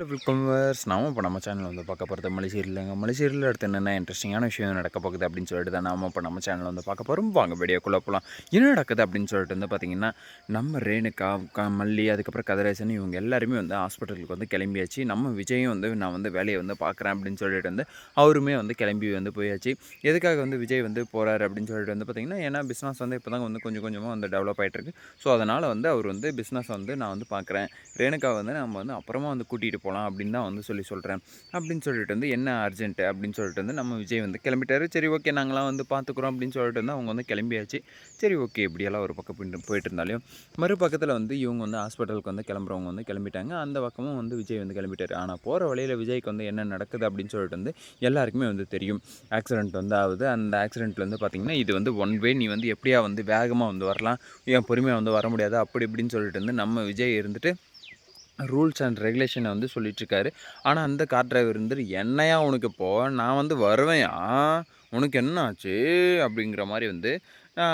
வெல்கம்வர்ஸ் நாம இப்போ நம்ம சேனல் வந்து பார்க்க போகிறது மலேசியரில்லைங்க மலேசியரில் அடுத்து என்னென்ன இன்ட்ரெஸ்டிங்கான விஷயம் நடக்க போகுது அப்படின்னு சொல்லிட்டு தான் நாம இப்போ நம்ம சேனல் வந்து பார்க்க போகிறோம் வாங்க வீடியோக்குள்ளே போகலாம் என்ன நடக்குது அப்படின்னு சொல்லிட்டு வந்து பார்த்திங்கன்னா நம்ம ரேணுகா கா மல்லி அதுக்கப்புறம் கதிரேசன் இவங்க எல்லாருமே வந்து ஹாஸ்பிட்டலுக்கு வந்து கிளம்பியாச்சு. நம்ம விஜயும் வந்து நான் வந்து வேலையை வந்து பார்க்குறேன் அப்படின்னு சொல்லிட்டு வந்து அவருமே வந்து கிளம்பி வந்து போயாச்சு. எதுக்காக வந்து விஜய் வந்து போகிறாரு அப்படின்னு சொல்லிட்டு வந்து பார்த்திங்கன்னா ஏன்னா பிஸ்னஸ் வந்து இப்போ தான் வந்து கொஞ்சம் கொஞ்சமாக வந்து டெவலப் ஆகிட்டுருக்கு ஸோ அதனால் வந்து அவர் வந்து பிஸ்னஸ் வந்து நான் வந்து பார்க்குறேன். ரேணுகா வந்து நம்ம வந்து அப்புறமா வந்து கூட்டிகிட்டு போகலாம் அப்படின்னு தான் வந்து சொல்லி சொல்கிறேன் அப்படின்னு சொல்லிட்டு வந்து என்ன அர்ஜென்ட்டு அப்படின்னு சொல்லிட்டு வந்து நம்ம விஜய் வந்து கிளம்பிட்டாரு. சரி ஓகே நாங்களாம் வந்து பார்த்துக்குறோம் அப்படின்னு சொல்லிட்டு வந்து அவங்க வந்து கிளம்பியாச்சு. சரி ஓகே இப்படியெல்லாம் ஒரு பக்கம் போயிட்டு போயிட்டு இருந்தாலையும் மறுபக்கத்தில் வந்து இவங்க வந்து ஹாஸ்பிட்டலுக்கு வந்து கிளம்புறவங்க வந்து கிளம்பிட்டாங்க. அந்த பக்கமும் வந்து விஜய் வந்து கிளம்பிட்டாரு. ஆனால் போகிற வழியில் விஜய்க்கு வந்து என்ன நடக்குது அப்படின்னு சொல்லிட்டு வந்து எல்லாருக்குமே வந்து தெரியும். ஆக்சிடென்ட் வந்து ஆகுது அந்த ஆக்சிடென்ட்டில் வந்து பார்த்திங்கன்னா இது வந்து ஒன் வே நீ வந்து எப்படியா வந்து வேகமாக வந்து வரலாம்? ஏன் பொறுமையாக வந்து வர முடியாது? அப்படி இப்படின்னு சொல்லிட்டு வந்து நம்ம விஜய் இருந்துட்டு ரூல்ஸ் அண்ட் ரெகுலேஷனை வந்து சொல்லிகிட்ருக்காரு ஆனால் அந்த கார் டிரைவர் வந்து என்னையா உனக்கு இப்போ? நான் வந்து வருவேயா உனக்கு என்ன ஆச்சு அப்படிங்கிற மாதிரி வந்து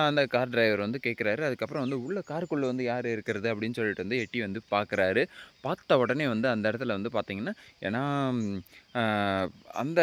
அந்த கார் டிரைவர் வந்து கேட்குறாரு அதுக்கப்புறம் வந்து உள்ள காருக்குள்ளே வந்து யார் இருக்கிறது? அப்படின்னு சொல்லிட்டு வந்து எட்டி வந்து பார்க்குறாரு பார்த்த உடனே வந்து அந்த இடத்துல வந்து பார்த்திங்கன்னா ஏன்னா அந்த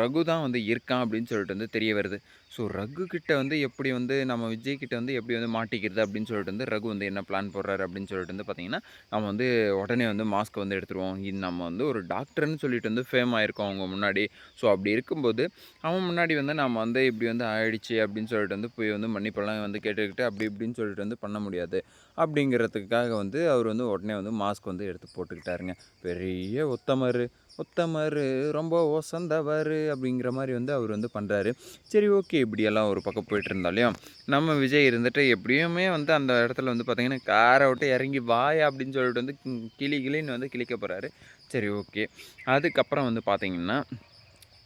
ரகு தான் வந்து இருக்கான் அப்படின்னு சொல்லிட்டு வந்து தெரிய வருது. ஸோ ரகு கிட்ட வந்து எப்படி வந்து நம்ம விஜய் கிட்ட வந்து எப்படி வந்து மாட்டிக்கிறது அப்படின்னு சொல்லிட்டு வந்து ரகு வந்து என்ன பிளான் போடுறாரு அப்படின்னு சொல்லிட்டு வந்து பார்த்திங்கன்னா நம்ம வந்து உடனே வந்து மாஸ்க் வந்து எடுத்துருவோம். இது நம்ம வந்து ஒரு டாக்டர்னு சொல்லிட்டு வந்து ஃபேம் ஆயிருக்கோம் அவங்க முன்னாடி. ஸோ அப்படி இருக்கும்போது அவன் முன்னாடி வந்து நம்ம வந்து இப்படி வந்து ஆயிடுச்சு அப்படின்னு சொல்லிட்டு வந்து போய் வந்து மன்னிப்பெல்லாம் வந்து கேட்டுக்கிட்டு அப்படி இப்படின்னு சொல்லிட்டு வந்து பண்ண முடியாது. அப்படிங்கிறதுக்காக வந்து அவர் வந்து உடனே வந்து மாஸ்க் வந்து எடுத்து போட்டுக்கிட்டாருங்க. பெரிய ஒத்தமர். உத்தமர் ரொம்ப ஒசந்தவர் அப்படிங்கிற மாதிரி வந்து அவர் வந்து பண்ணுறாரு சரி ஓகே இப்படியெல்லாம் ஒரு பக்கம் போயிட்டு இருந்தாலையும் நம்ம விஜய் இருந்துட்டு எப்படியுமே வந்து அந்த இடத்துல வந்து பார்த்திங்கன்னா காரை விட்டு இறங்கி வாய் அப்படின்னு சொல்லிட்டு வந்து கிளி கிளின்னு வந்து கிளிக்க போகிறாரு சரி ஓகே. அதுக்கப்புறம் வந்து பார்த்திங்கன்னா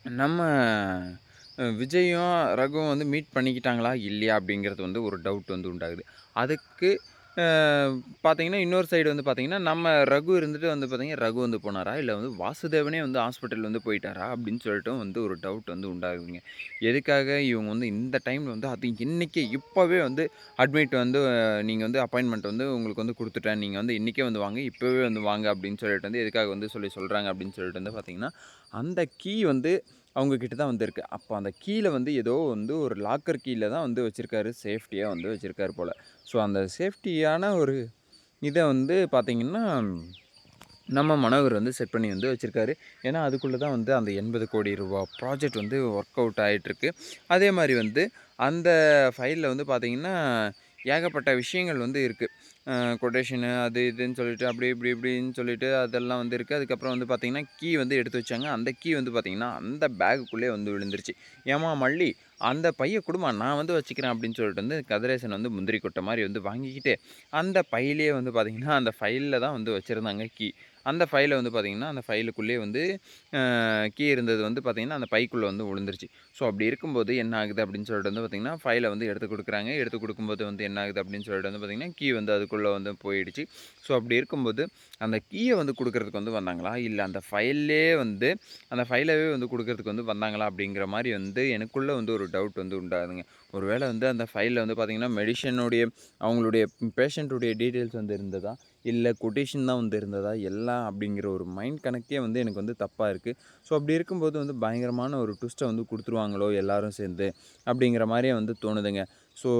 நம்ம விஜயும் ரகுவும் வந்து மீட் பண்ணிக்கிட்டாங்களா இல்லையா அப்படிங்கிறது வந்து ஒரு டவுட் வந்து உண்டாகுது. அதுக்கு பார்த்தீங்கன்னா இன்னொரு சைடு வந்து பார்த்தீங்கன்னா நம்ம ரகு இருந்துட்டு வந்து பார்த்தீங்கன்னா ரகு வந்து போனாரா? இல்லை வந்து வாசுதேவனே வந்து ஹாஸ்பிட்டல் வந்து போயிட்டாரா? அப்படின்னு சொல்லிட்டு வந்து ஒரு டவுட் வந்து உண்டாகுதுங்க. எதுக்காக இவங்க வந்து இந்த டைமில் வந்து அது இன்றைக்கி இப்போவே வந்து அட்மிட் வந்து நீங்கள் வந்து அப்பாயின்மெண்ட் வந்து உங்களுக்கு வந்து கொடுத்துட்டேன். நீங்கள் வந்து இன்றைக்கே வந்து வாங்க இப்போவே வந்து வாங்க அப்படின்னு சொல்லிட்டு வந்து எதுக்காக வந்து சொல்லி சொல்கிறாங்க அப்படின்னு சொல்லிட்டு வந்து பார்த்திங்கன்னா அந்த கீ வந்து அவங்கக்கிட்ட தான் வந்திருக்கு. அப்போ அந்த கீழே வந்து ஏதோ வந்து ஒரு லாக்கர் கீழே தான் வந்து வச்சுருக்காரு. சேஃப்டியாக வந்து வச்சுருக்காரு போல். ஸோ அந்த சேஃப்டியான ஒரு இதை வந்து பார்த்திங்கன்னா நம்ம மனோகர் வந்து செட் பண்ணி வந்து வச்சுருக்காரு. ஏன்னா அதுக்குள்ளே தான் வந்து அந்த எண்பது கோடி ரூபா ப்ராஜெக்ட் வந்து ஒர்க் அவுட் ஆகிட்டுருக்கு அதே மாதிரி வந்து அந்த ஃபைலில் வந்து பார்த்திங்கன்னா ஏகப்பட்ட விஷயங்கள் வந்து இருக்குது கொட்டேஷனு அது இதுன்னு சொல்லிட்டு அப்படி இப்படி இப்படின்னு சொல்லிட்டு அதெல்லாம் வந்து இருக்குது அதுக்கப்புறம் வந்து பார்த்திங்கன்னா கீ வந்து எடுத்து வச்சாங்க. அந்த கீ வந்து பார்த்திங்கன்னா அந்த பேகுக்குள்ளே வந்து விழுந்துருச்சு. ஏமா மல்லி அந்த பைய குடும்பம் நான் வந்து வச்சுக்கிறேன் அப்படின்னு சொல்லிட்டு வந்து கதிரேசன் வந்து முந்திரி கொட்டை மாதிரி வந்து வாங்கிக்கிட்டு அந்த பையிலே வந்து பார்த்திங்கன்னா அந்த ஃபைலில் தான் வந்து வச்சுருந்தாங்க கீ. அந்த ஃபைலை வந்து பார்த்திங்கன்னா அந்த ஃபைலுக்குள்ளேயே வந்து கீ இருந்தது வந்து பார்த்திங்கன்னா அந்த பைக்குள்ளே வந்து விழுந்துருச்சு. ஸோ அப்படி இருக்கும்போது என்ன ஆகுது அப்படின்னு சொல்லிட்டு வந்து பார்த்திங்கன்னா ஃபைலை வந்து எடுத்து கொடுக்குறாங்க. எடுத்து கொடுக்கும்போது வந்து என்ன ஆகுது அப்படின்னு சொல்லிட்டு வந்து பார்த்திங்கன்னா கீ வந்து அதுக்குள்ளே வந்து போயிடுச்சு. ஸோ அப்படி இருக்கும்போது அந்த கீயை வந்து கொடுக்குறதுக்கு வந்து வந்தாங்களா? இல்லை அந்த ஃபைல்லே வந்து அந்த ஃபைலவே வந்து கொடுக்குறதுக்கு வந்து வந்தாங்களா? அப்படிங்கிற மாதிரி வந்து எனக்குள்ளே வந்து ஒரு டவுட் வந்து உண்டாகுதுங்க. ஒருவேளை வந்து அந்த ஃபைலில் வந்து பார்த்திங்கன்னா மெடிஷனுடைய அவங்களுடைய பேஷண்ட்டுடைய டீட்டெயில்ஸ் வந்து இருந்ததா? இல்லை கொட்டேஷன் தான் வந்து இருந்ததா? எல்லாம் அப்படிங்கிற ஒரு மைண்ட் கணக்கே வந்து எனக்கு வந்து தப்பாக இருக்குது ஸோ அப்படி இருக்கும்போது வந்து பயங்கரமான ஒரு ட்விஸ்ட்டை வந்து கொடுத்துருவாங்களோ? எல்லோரும் சேர்ந்து அப்படிங்கிற மாதிரியே வந்து தோணுதுங்க. ஸோ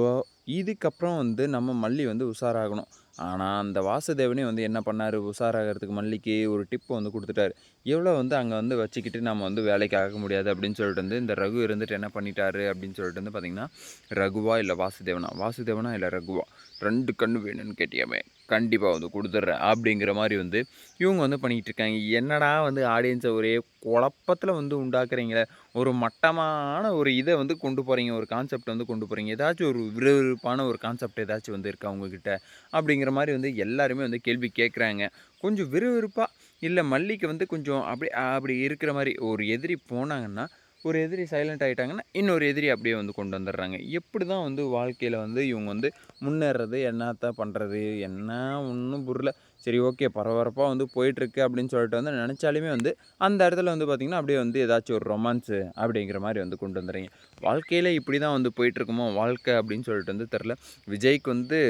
இதுக்கப்புறம் வந்து நம்ம மல்லி வந்து உஷாராகணும். ஆனால் அந்த வாசுதேவனே வந்து என்ன பண்ணார்? உஷாராகிறதுக்கு மல்லிக்கு ஒரு டிப்பு வந்து கொடுத்துட்டாரு. எவ்வளோ வந்து அங்கே வந்து வச்சுக்கிட்டு நம்ம வந்து வேலைக்கு ஆக முடியாது அப்படின்னு சொல்லிட்டு வந்து இந்த ரகு இருந்துட்டு என்ன பண்ணிட்டாரு அப்படின்னு சொல்லிட்டு வந்து பார்த்திங்கன்னா ரகுவா இல்லை வாசுதேவனா? வாசுதேவனா இல்லை ரகுவா? ரெண்டு கண்ணு வேணும்னு கேட்டியாமே. கண்டிப்பாக வந்து கொடுத்துட்றேன் அப்படிங்கிற மாதிரி வந்து இவங்க வந்து பண்ணிக்கிட்டு இருக்காங்க என்னடா வந்து ஆடியன்ஸை ஒரே குழப்பத்தில் வந்து உண்டாக்குறீங்களே? ஒரு மட்டமான ஒரு இதை வந்து கொண்டு போகிறீங்க ஒரு கான்செப்ட் வந்து கொண்டு போகிறீங்க ஏதாச்சும் ஒரு விறுவிறுப்பான ஒரு கான்செப்ட் ஏதாச்சும் வந்து இருக்கா உங்ககிட்ட? அப்படிங்கிற மாதிரி வந்து எல்லாருமே வந்து கேள்வி கேட்குறாங்க. கொஞ்சம் விறுவிறுப்பாக இல்லை மல்லிக்கு வந்து கொஞ்சம் அப்படி அப்படி இருக்கிற மாதிரி ஒரு எதிரி போனாங்கன்னா ஒரு எதிரி சைலண்ட் ஆகிட்டாங்கன்னா இன்னொரு எதிரி அப்படியே வந்து கொண்டு வந்துடுறாங்க. எப்படி தான் வந்து வாழ்க்கையில் வந்து இவங்க வந்து முன்னேறது என்னத்தான் பண்ணுறது என்ன ஒன்றும் புரியல. சரி ஓகே பரபரப்பாக வந்து போயிட்டுருக்கு அப்படின்னு சொல்லிட்டு வந்து நினச்சாலுமே வந்து அந்த இடத்துல வந்து பார்த்திங்கன்னா அப்படியே வந்து ஏதாச்சும் ஒரு ரொமான்ஸு அப்படிங்கிற மாதிரி வந்து கொண்டு வந்துடுறீங்க. வாழ்க்கையில் இப்படி தான் வந்து போயிட்டுருக்குமோ வாழ்க்கை அப்படின்னு சொல்லிட்டு வந்து தெரில விஜய்க்கு வந்து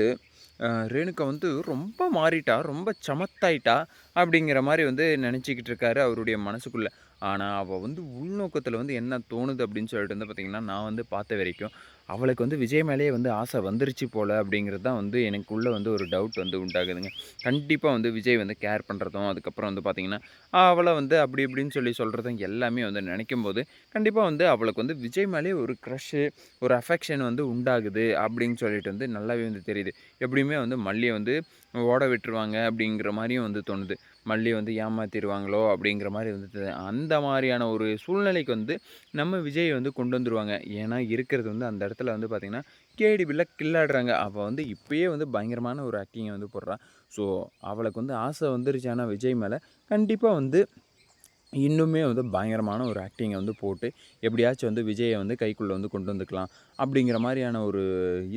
அஹ், ரேணுகா வந்து ரொம்ப மாறிட்டா ரொம்ப சமத்தாயிட்டா அப்படிங்கிற மாதிரி வந்து நினச்சிக்கிட்டு இருக்காரு அவருடைய மனசுக்குள்ளே. ஆனால் அவள் வந்து உள்நோக்கத்தில் வந்து என்ன தோணுது அப்படின்னு சொல்லிட்டு வந்து பார்த்திங்கன்னா நான் வந்து பார்த்த வரைக்கும் அவளுக்கு வந்து விஜய் மேலேயே வந்து ஆசை வந்துருச்சு போல் அப்படிங்கிறது தான் வந்து எனக்குள்ளே வந்து ஒரு டவுட் வந்து உண்டாகுதுங்க. கண்டிப்பாக வந்து விஜய் வந்து கேர் பண்ணுறதும் அதுக்கப்புறம் வந்து பார்த்திங்கன்னா அவளை வந்து அப்படி இப்படின்னு சொல்லி சொல்கிறதும் எல்லாமே வந்து நினைக்கும் போது கண்டிப்பாக வந்து அவளுக்கு வந்து விஜய் மேலேயே ஒரு க்ரஷ்ஷு ஒரு அஃபெக்ஷன் வந்து உண்டாகுது அப்படின்னு சொல்லிட்டு வந்து நல்லாவே வந்து தெரியுது. எப்படியுமே வந்து மல்லியை வந்து ஓட விட்டுருவாங்க அப்படிங்கிற மாதிரியும் வந்து தோணுது. மல்லி வந்து ஏமாத்திடுவாங்களோ அப்படிங்கிற மாதிரி வந்து அந்த மாதிரியான ஒரு சூழ்நிலைக்கு வந்து நம்ம விஜய் வந்து கொண்டு வந்துடுவாங்க ஏன்னா இருக்கிறது வந்து அந்த இடத்துல வந்து பார்த்திங்கன்னா கேடிபில்ல கில்லாடுறாங்க. அவள் வந்து இப்போயே வந்து பயங்கரமான ஒரு ஆக்டிங்கை வந்து போடுறான் ஸோ அவளுக்கு வந்து ஆசை வந்துருச்சு. ஆனால் விஜய் மேலே கண்டிப்பாக வந்து இன்னுமே வந்து பயங்கரமான ஒரு ஆக்டிங்கை வந்து போட்டு எப்படியாச்சும் வந்து விஜயை வந்து கைக்குள்ளே வந்து கொண்டு வந்துக்கலாம் அப்படிங்கிற மாதிரியான ஒரு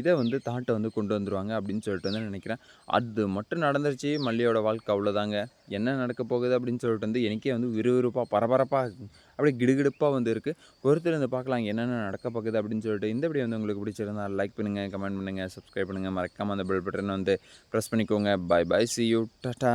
இதை வந்து தாட்டை வந்து கொண்டு வந்துடுவாங்க அப்படின்னு சொல்லிட்டு வந்து நினைக்கிறேன். அது மட்டும் நடந்துருச்சு மல்லியோட வாழ்க்கை அவ்வளோதாங்க. என்ன நடக்க போகுது அப்படின்னு சொல்லிட்டு வந்து எனக்கே வந்து விறுவிறுப்பாக பரபரப்பாக அப்படியே கிடுகிடுப்பாக வந்து இருக்குது ஒருத்தர் வந்து பார்க்கலாம் என்னென்ன நடக்க போகுது அப்படின்னு சொல்லிட்டு. இந்த வீடியோ வந்து உங்களுக்கு பிடிச்சிருந்தா லைக் பண்ணுங்கள் கமெண்ட் பண்ணுங்கள் சப்ஸ்கிரைப் பண்ணுங்கள் மறக்காமல் அந்த பெல் பட்டன் வந்து ப்ரெஸ் பண்ணிக்கோங்க. Bye bye see you tata